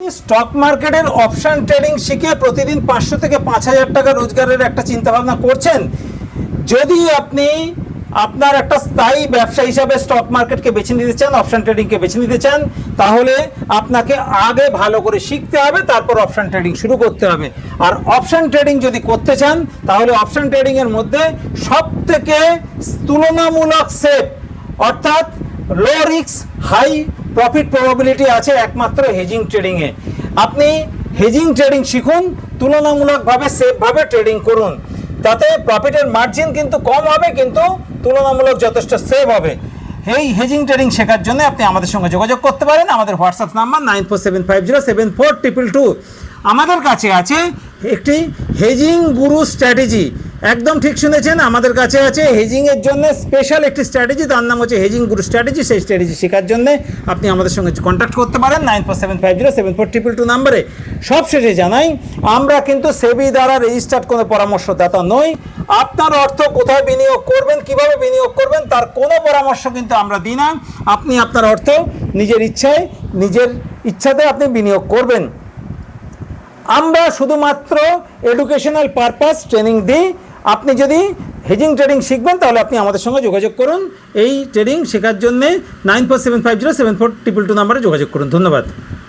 Stock মার্কেটের option trading শিখে প্রতিদিন পাঁচশো থেকে পাঁচ হাজার টাকা রোজগারের একটা চিন্তা ভাবনা করছেন। যদি আপনি আপনার একটা স্থায়ী ব্যবসা হিসাবে স্টক মার্কেটকে বেছে নিতে চান অপশন ট্রেডিংকে বেছে নিতে চান, তাহলে আপনাকে আগে ভালো করে শিখতে হবে, তারপর অপশন ট্রেডিং শুরু করতে হবে। আর অপশন ট্রেডিং যদি করতে চান, তাহলে অপশন ট্রেডিংয়ের মধ্যে সব থেকে তুলনামূলক সেফ অর্থাৎ লো রিক্স হাই প্রফিট প্রবাবিলিটি আছে একমাত্র হেজিং ট্রেডিংয়ে আপনি হেজিং ট্রেডিং শিখুন, তুলনামূলকভাবে সেফভাবে ট্রেডিং করুন। তাতে প্রফিটের মার্জিন কিন্তু কম হবে, কিন্তু তুলনামূলক যথেষ্ট সেভ হবে। এই হেজিং ট্রেডিং শেখার জন্য আপনি আমাদের সঙ্গে যোগাযোগ করতে পারেন। আমাদের WhatsApp number nine four seven five zero seven four triple two আমাদের কাছে আছে একটি হেজিং গুরু স্ট্র্যাটেজি একদম ঠিক শুনেছেন, আমাদের কাছে আছে হেজিং এর জন্য স্পেশাল একটি স্ট্র্যাটেজি তার নাম হচ্ছে হেজিং গুরু স্ট্র্যাটেজি সেই স্ট্র্যাটেজি শেখার জন্য আপনি আমাদের সঙ্গে কন্ট্যাক্ট করতে পারেন nine four seven five zero seven four triple two নাম্বারে। সব শেষে জানাই, আমরা কিন্তু সেবি দ্বারা রেজিস্টার্ড কোনো পরামর্শদাতা নই। আপনার অর্থ কোথায় বিনিয়োগ করবেন, কীভাবে বিনিয়োগ করবেন, তার কোনো পরামর্শ কিন্তু আমরা দিই না। আপনি আপনার অর্থ নিজের ইচ্ছায়, নিজের ইচ্ছাতে আপনি বিনিয়োগ করবেন। আমরা শুধুমাত্র এডুকেশনাল পারপাস ট্রেনিং দিই। আপনি যদি হেজিং ট্রেডিং শিখবেন, তাহলে আপনি আমাদের সঙ্গে যোগাযোগ করুন। এই ট্রেডিং শেখার জন্যে nine four seven five zero seven four triple two নাম্বারে যোগাযোগ করুন। ধন্যবাদ।